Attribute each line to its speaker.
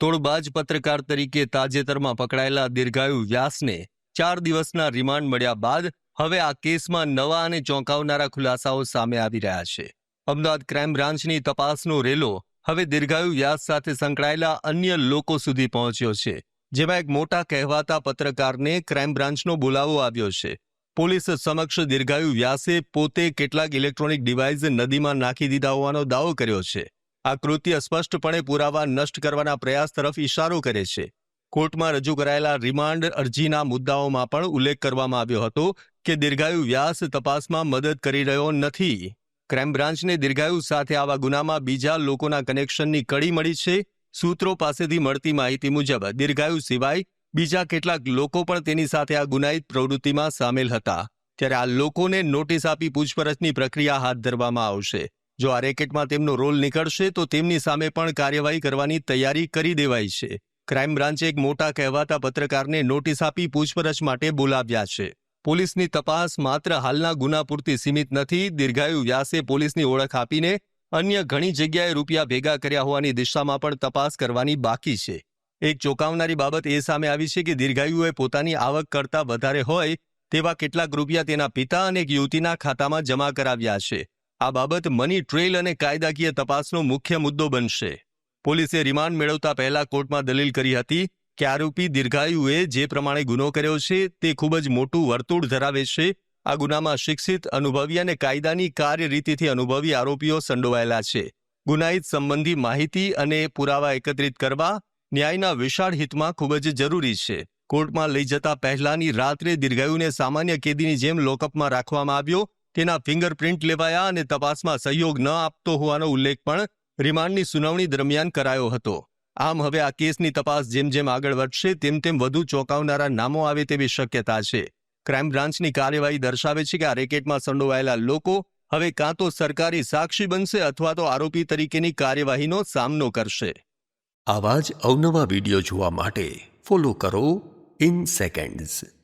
Speaker 1: તોડબાજ પત્રકાર તરીકે તાજેતરમાં પકડાયેલા દીર્ઘાયુ વ્યાસને ચાર દિવસના રિમાન્ડ મળ્યા બાદ હવે આ કેસમાં નવા અને ચોંકાવનારા ખુલાસાઓ સામે આવી રહ્યા છે. અમદાવાદ ક્રાઇમ બ્રાન્ચની તપાસનો રેલો હવે દીર્ઘાયુ વ્યાસ સાથે સંકળાયેલા અન્ય લોકો સુધી પહોંચ્યો છે, જેમાં એક મોટા કહેવાતા પત્રકારને ક્રાઇમ બ્રાન્ચનો બોલાવો આવ્યો છે. પોલીસ સમક્ષ દીર્ઘાયુ વ્યાસે પોતે કેટલાક ઇલેક્ટ્રોનિક ડિવાઇસ નદીમાં નાખી દીધા હોવાનો દાવો કર્યો છે. આ કૃત્ય સ્પષ્ટપણે પુરાવા નષ્ટ કરવાના પ્રયાસ તરફ ઇશારો કરે છે. કોર્ટમાં રજૂ કરાયેલા રિમાન્ડ અરજીના મુદ્દાઓમાં પણ ઉલ્લેખ કરવામાં આવ્યો હતો કે દીર્ઘાયુ વ્યાસ તપાસમાં મદદ કરી રહ્યો નથી. ક્રાઇમ બ્રાન્ચને દીર્ઘાયુ સાથે આવા ગુનામાં બીજા લોકોના કનેક્શનની કડી મળી છે. સૂત્રો પાસેથી મળતી માહિતી મુજબ દીર્ઘાયુ સિવાય બીજા કેટલાક લોકો પણ તેની સાથે આ ગુનાહિત પ્રવૃત્તિમાં સામેલ હતા. ત્યારે આ લોકોને નોટિસ આપી પૂછપરછની પ્રક્રિયા હાથ ધરવામાં આવશે. જો આ રેકેટમાં તેમનો રોલ નીકળશે, તો તેમની સામે પણ કાર્યવાહી કરવાની તૈયારી કરી દેવાઈ છે. ક્રાઇમ બ્રાન્ચે એક મોટા કહેવાતા પત્રકારને નોટિસ આપી પૂછપરછ માટે બોલાવ્યા છે. પોલીસની તપાસ માત્ર હાલના ગુના પૂરતી સીમિત નથી, દીર્ઘાયુ વ્યાસે પોલીસની ઓળખ આપીને અન્ય ઘણી જગ્યાએ રૂપિયા ભેગા કર્યા હોવાની દિશામાં પણ તપાસ કરવાની બાકી છે. એક ચોંકાવનારી બાબત એ સામે આવી છે કે દીર્ઘાયુએ પોતાની આવક કરતાં વધારે હોય તેવા કેટલાક રૂપિયા તેના પિતા અને એક યુવતીના ખાતામાં જમા કરાવ્યા છે. આ બાબત મની ટ્રેલ અને કાયદાકીય તપાસનો મુખ્ય મુદ્દો બનશે. પોલીસે રિમાન્ડ મેળવતા પહેલા કોર્ટમાં દલીલ કરી હતી કે આરોપી દીર્ઘાયુએ જે પ્રમાણે ગુનો કર્યો છે તે ખૂબ જ મોટું વર્તુળ ધરાવે છે. આ ગુનામાં શિક્ષિત, અનુભવી અને કાયદાની કાર્યરીતિથી અનુભવી આરોપીઓ સંડોવાયેલા છે. ગુનાહિત સંબંધી માહિતી અને પુરાવા એકત્રિત કરવા ન્યાયના વિશાળ હિતમાં ખૂબ જ જરૂરી છે. કોર્ટમાં લઈ જતા પહેલાની રાત્રે દીર્ઘાયુને સામાન્ય કેદીની જેમ લોકઅપમાં રાખવામાં આવ્યો તેના ફિંગરપ્રિન્ટ લેવાયા અને તપાસમાં સહયોગ ન આપતો હોવાનો ઉલ્લેખ પણ રિમાન્ડની સુનાવણી દરમિયાન કરાયો હતો. આમ હવે આ કેસની તપાસ જેમ જેમ આગળ વધશે, તેમ તેમ વધુ ચોંકાવનારા નામો આવે તેવી શક્યતા છે. ક્રાઇમ બ્રાન્ચની કાર્યવાહી દર્શાવે છે કે આ રેકેટમાં સંડોવાયેલા લોકો હવે કાં તો સરકારી સાક્ષી બનશે અથવા તો આરોપી તરીકેની કાર્યવાહીનો સામનો કરશે.
Speaker 2: આવા જ અવનવા વીડિયો જોવા માટે ફોલો કરો ઇન સેકન્ડ્સ